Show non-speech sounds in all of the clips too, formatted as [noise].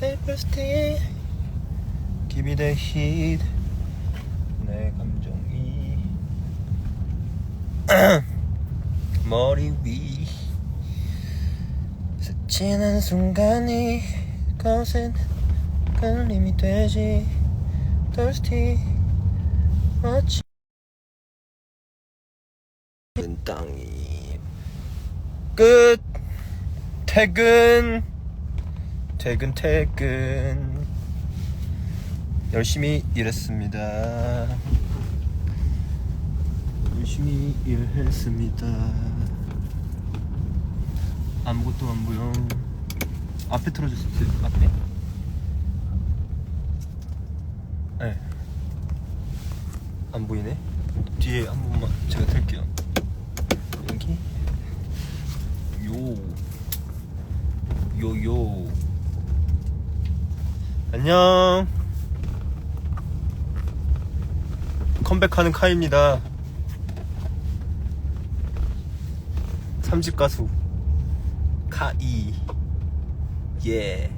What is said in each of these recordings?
thirsty Give me the heat. 내 감정이. [clears throat] 머리 위. 스치는 순간이 거센 끌림이 되지. Thirsty. 마치 땅이 끝. 퇴근 퇴근 퇴근. 열심히 일했습니다. 열심히 일했습니다. 아무것도 안 보여. 앞에 틀어주세요 앞에. 네. 안 보이네. 뒤에 한 번만 제가 틀게요. 여기? 요. 요요 안녕. 컴백하는 카입니다. 3집 가수. 카이. 예.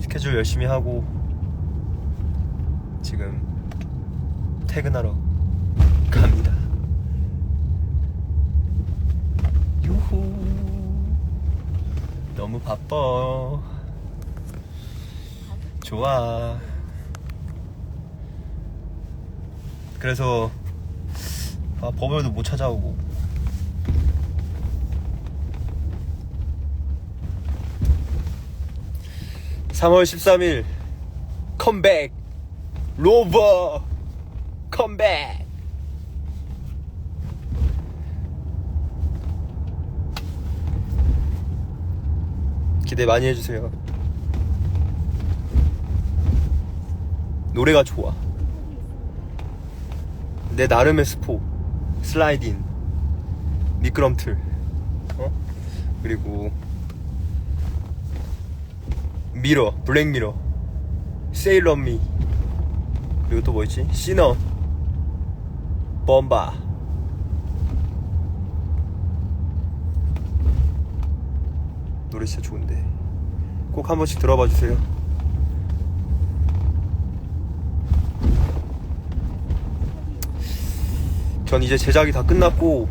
스케줄 열심히 하고 지금 퇴근하러 갑니다. 유후 너무 바빠. 좋아. 그래서 아, 법을도 못 찾아오고. (3월 13일) 컴백 로버 컴백 기대 많이 해주세요. 노래가 좋아. 내 나름의 스포 슬라이딩 미끄럼틀. 어? 그리고 미러 블랙미러 세일러미. 그리고 또 뭐 있지? 시너 범바 노래 진짜 좋은데 꼭 한 번씩 들어봐 주세요 전 이제 제작이 다 끝났고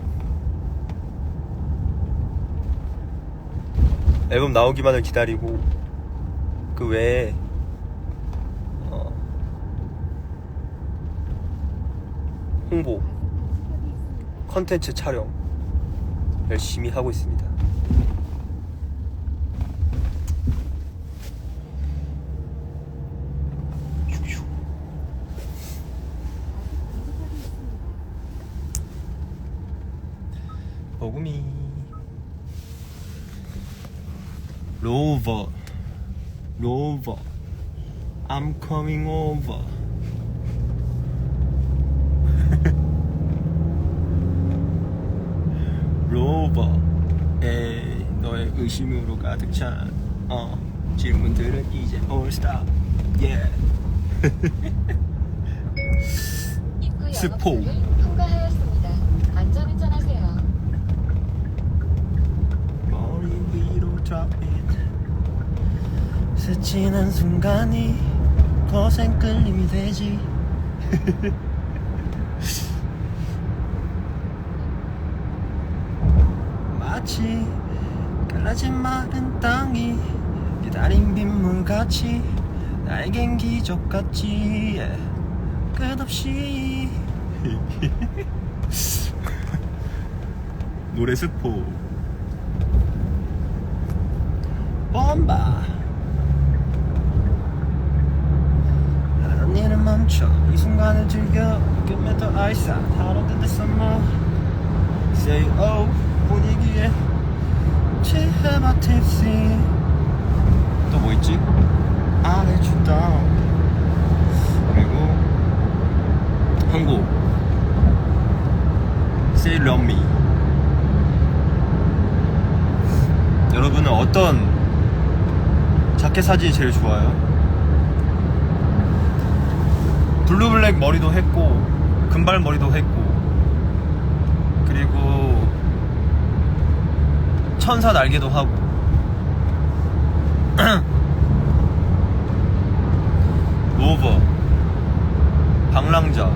앨범 나오기만을 기다리고 그 외에 어, 홍보 컨텐츠 촬영 열심히 하고 있습니다. 버금이 로버 로버 I'm coming over. [laughs] 로버 에이 너의 의심으로 가득 찬 어, 질문들은 이제 all stop yeah [laughs] 스포. 영업소를 통과하였습니다. 안전운전하세요. 머리 위로 drop it 스치는 순간이 거센 끌림이 되지. 마치 갈라진 마른 땅이 기다린 빗물같이 나에겐 기적같이 예. 끝없이. [laughs] 노래 스포. bomba 일은 멈춰 이 순간을 즐겨 Hotter than the summer Say oh 분위기에 취해봐 tipsy 또뭐 있지? I let 그리고 한곡 Say love me 여러분은 어떤 자켓 사진이 제일 좋아요? 블루블랙 머리도 했고 금발 머리도 했고 그리고 천사 날개도 하고. [clears throat] 로버 방랑자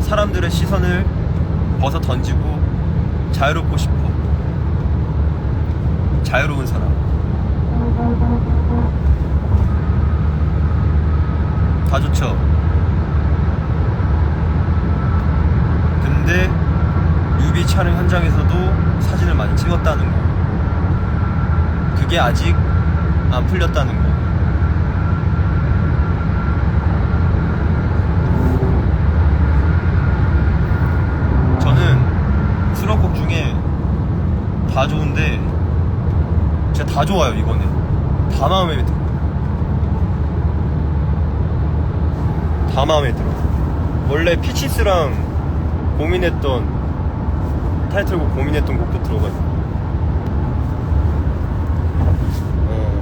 사람들의 시선을 벗어 던지고 자유롭고 싶어. 자유로운 사람 다 좋죠. 근데 뮤비 촬영 현장에서도 사진을 많이 찍었다는 거. 그게 아직 안 풀렸다는 거. 저는 수록곡 중에 다 좋은데 진짜 다 좋아요 이거는 다 마음에 들어 다 마음에 들어. 원래 피치스랑 고민했던 타이틀곡 고민했던 곡도 들어가요 어,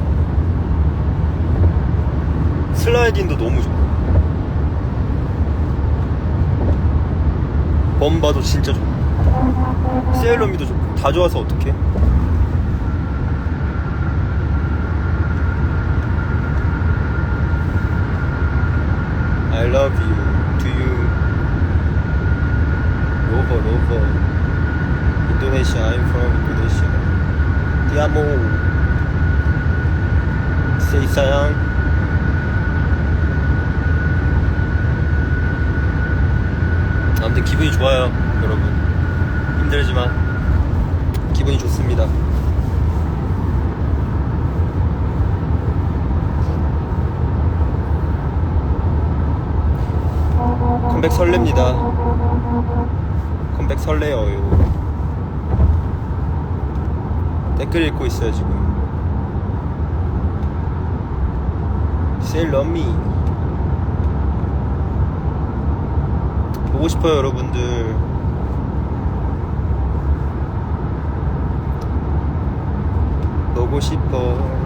슬라이딩도 너무 좋고. 범바도 진짜 좋고. 세일러미도 좋고. 다 좋아서 어떡해 I love you to you Rover Rover Indonesia I'm from amo Say sayang 아무튼 기분이 좋아요 여러분 힘들지만 기분이 좋습니다 컴백 설렙니다. 컴백 설레어요. 댓글 읽고 있어요 지금. Me. 보고 싶어요 여러분들. 보고 싶어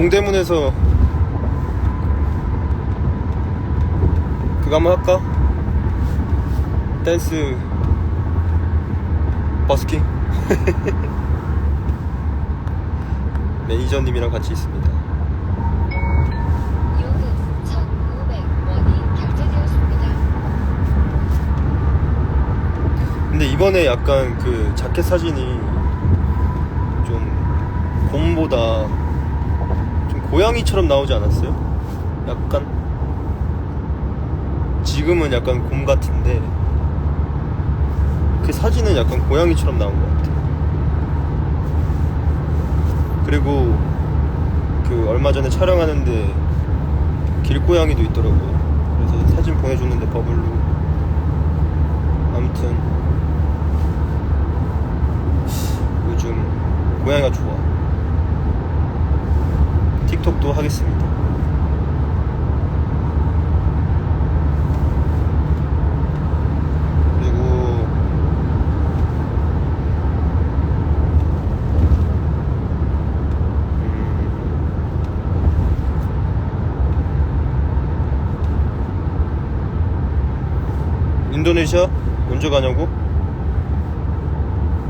동대문에서 그거 한번 할까? 댄스 버스킹 [laughs] 매니저님이랑 같이 있습니다 요금 1,500원이 결제되었습니다. 근데 이번에 약간 그 자켓 사진이 좀 곰보다 좀 고양이처럼 나오지 않았어요? 약간 지금은 약간 곰 같은데 그 사진은 약간 고양이처럼 나온 것 같아. 그리고 그 얼마 전에 촬영하는데 길고양이도 있더라고요. 그래서 사진 보내줬는데 버블로 아무튼 요즘 고양이가 좋아. 틱톡도 하겠습니다. 그리고 음, 인도네시아 언제 가냐고?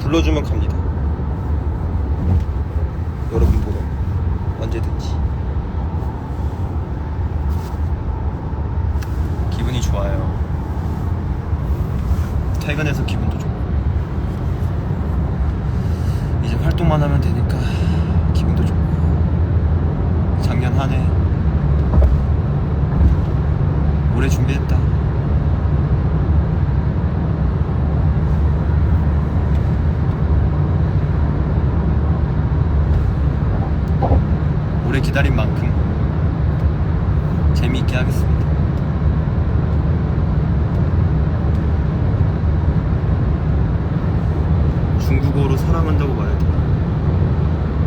불러주면 갑니다. 여러분 보러 언제든지. 기분이 좋아요. 퇴근해서 기분도 좋고. 이제 활동만 하면 되니까 기분도 좋고. 작년 한 해. 올해 준비했다 오래 기다린 만큼 재미있게 하겠습니다. 중국어로 사랑한다고 말해야 되나?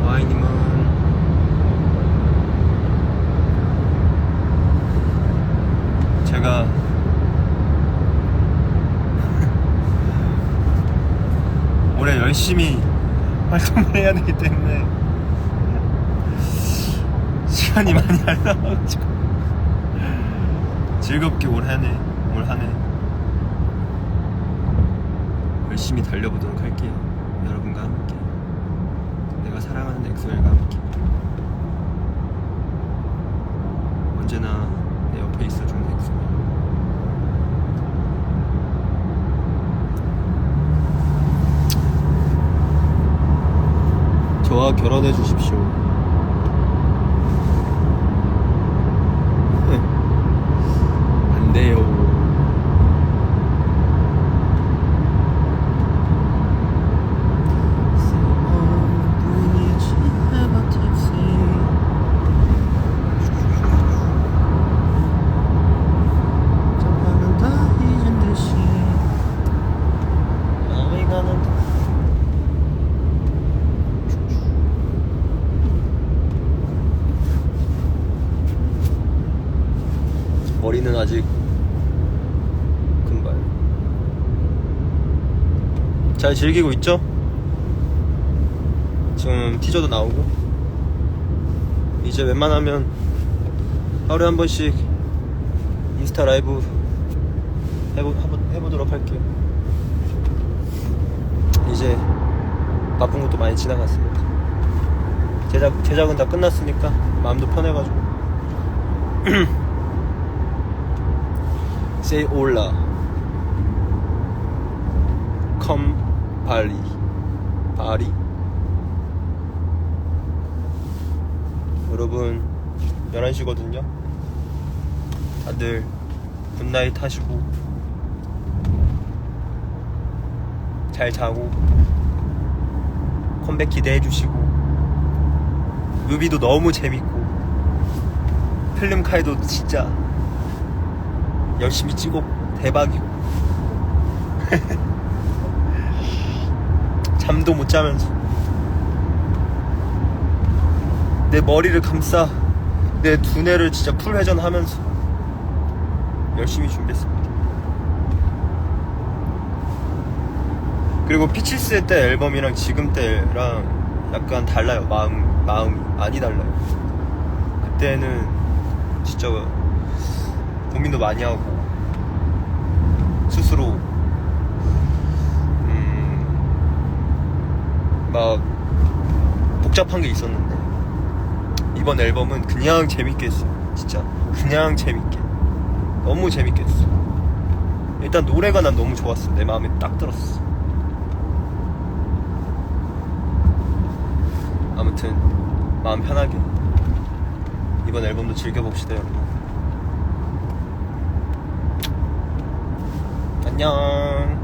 와이님은 제가 [laughs] 올해 열심히 활동을 해야 되기 때문에 시간이 많이 안 나와가지고 즐겁게 올 한해 올 한해 열심히 달려보도록 할게요. 여러분과 함께. 내가 사랑하는 엑소엘과 함께. 언제나 내 옆에 있어주는 엑소엘. 저와 결혼해 주십시오. 안 돼요. 머리는 아직 금발. 잘 즐기고 있죠? 지금 티저도 나오고. 이제 웬만하면 하루에 한 번씩 인스타 라이브 해보, 해보, 해보 도록 할게요. 이제 바쁜 것도 많이 지나갔습니다. 제작, 제작은 다 끝났으니까 마음도 편해가지고. [clears throat] Say hola. Come 파리 파리 여러분 11시거든요. 다들 굿나잇 하시고 잘 자고 컴백 기대해 주시고 뮤비도 너무 재밌고 필름카이도 진짜 열심히 찍어 대박이고 [laughs] 잠도 못 자면서 내 머리를 감싸 내 두뇌를 진짜 풀 회전하면서 열심히 준비했습니다. 그리고 피칠스 때 앨범이랑 지금 때랑 약간 달라요. 마음 마음이 많이 달라요. 그때는 진짜 고민도 많이 하고 스스로 음, 막 복잡한 게 있었는데 이번 앨범은 그냥 재밌게 했어요 진짜 그냥 재밌게. 너무 재밌게 했어. 일단 노래가 난 너무 좋았어. 내 마음에 딱 들었어. 아무튼 마음 편하게 이번 앨범도 즐겨봅시다 여러분. 안녕